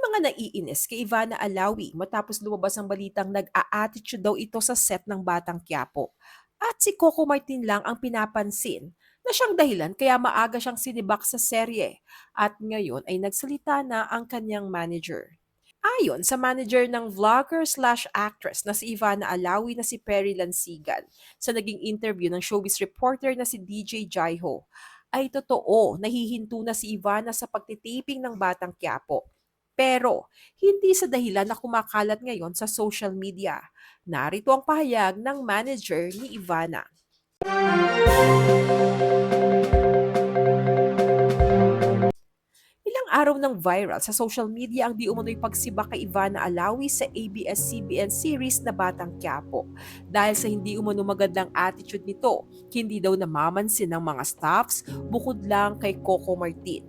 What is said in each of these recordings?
mga naiinis kay Ivana Alawi matapos lumabas ang balitang nag-a-attitude daw ito sa set ng Batang Quiapo. At si Coco Martin lang ang pinapansin na siyang dahilan kaya maaga siyang sinibak sa serye at ngayon ay nagsalita na ang kanyang manager. Ayon sa manager ng vlogger slash actress na si Ivana Alawi na si Perry Lansigan sa naging interview ng showbiz reporter na si DJ Jaiho, ay totoo nahihinto na si Ivana sa pagtitaping ng Batang Quiapo. Pero hindi sa dahilan na kumakalat ngayon sa social media. Narito ang pahayag ng manager ni Ivana. Ilang ng viral sa social media ang di umano'y pagsibak kay Ivana Alawi sa ABS-CBN series na Batang Quiapo. Dahil sa hindi umano magandang attitude nito, hindi daw namamansin ng mga staffs bukod lang kay Coco Martin.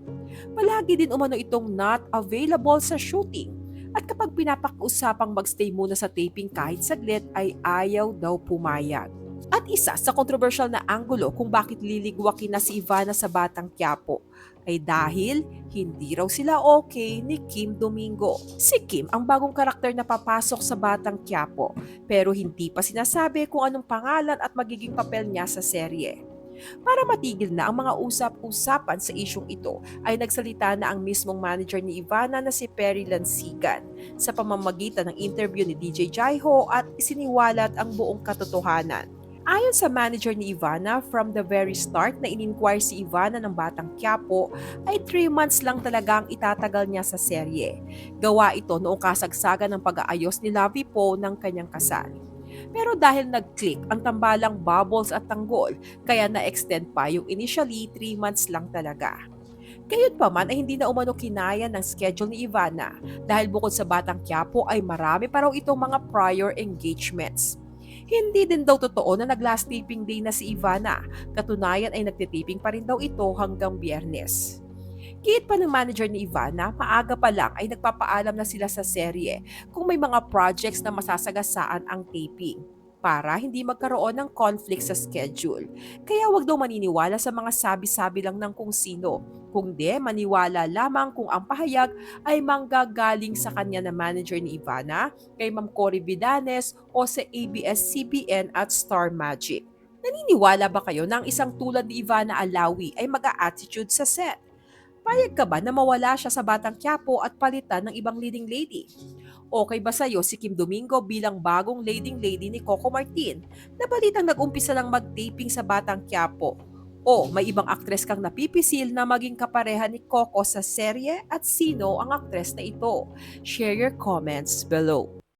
Palagi din umano itong not available sa shooting. At kapag pinapakusapang magstay muna sa taping kahit saglit ay ayaw daw pumayag. At isa sa controversial na anggulo kung bakit liligwakin na si Ivana sa Batang Quiapo ay dahil hindi raw sila okay ni Kim Domingo. Si Kim ang bagong karakter na papasok sa Batang Quiapo pero hindi pa sinasabi kung anong pangalan at magiging papel niya sa serye. Para matigil na ang mga usap-usapan sa isyong ito ay nagsalita na ang mismong manager ni Ivana na si Perry Lansigan sa pamamagitan ng interview ni DJ Jaiho at isiniwalat ang buong katotohanan. Ayon sa manager ni Ivana, from the very start na in-inquire si Ivana ng Batang Quiapo, ay 3 months lang talaga ang itatagal niya sa serye. Gawa ito noong kasagsagan ng pag-aayos ni Lavi Po ng kanyang kasal. Pero dahil nag-click ang tambalang bubbles at tanggol, kaya na-extend pa yung initially 3 months lang talaga. Gayun pa man ay hindi na umano kinaya ng schedule ni Ivana dahil bukod sa Batang Quiapo ay marami pa raw itong mga prior engagements. Hindi din daw totoo na nag-last taping day na si Ivana. Katunayan ay nagtitaping pa rin daw ito hanggang biyernes. Kiit pa ng manager ni Ivana, maaga pa lang ay nagpapaalam na sila sa serye kung may mga projects na masasagasaan ang taping para hindi magkaroon ng conflict sa schedule. Kaya wag daw maniniwala sa mga sabi-sabi lang ng kung sino, kundi maniwala lamang kung ang pahayag ay manggagaling sa kanya na manager ni Ivana, kay Ma'am Cory Vidanes o sa ABS-CBN at Star Magic. Naniniwala ba kayo na ang isang tulad ni Ivana Alawi ay mag-a-attitude sa set? Payag ka ba na mawala siya sa Batang Quiapo at palitan ng ibang leading lady? Okay ba sa'yo si Kim Domingo bilang bagong leading lady ni Coco Martin na balitang nag-umpisa lang mag-taping sa Batang Quiapo? O may ibang aktres kang napipisil na maging kapareha ni Coco sa serye at sino ang aktres na ito? Share your comments below.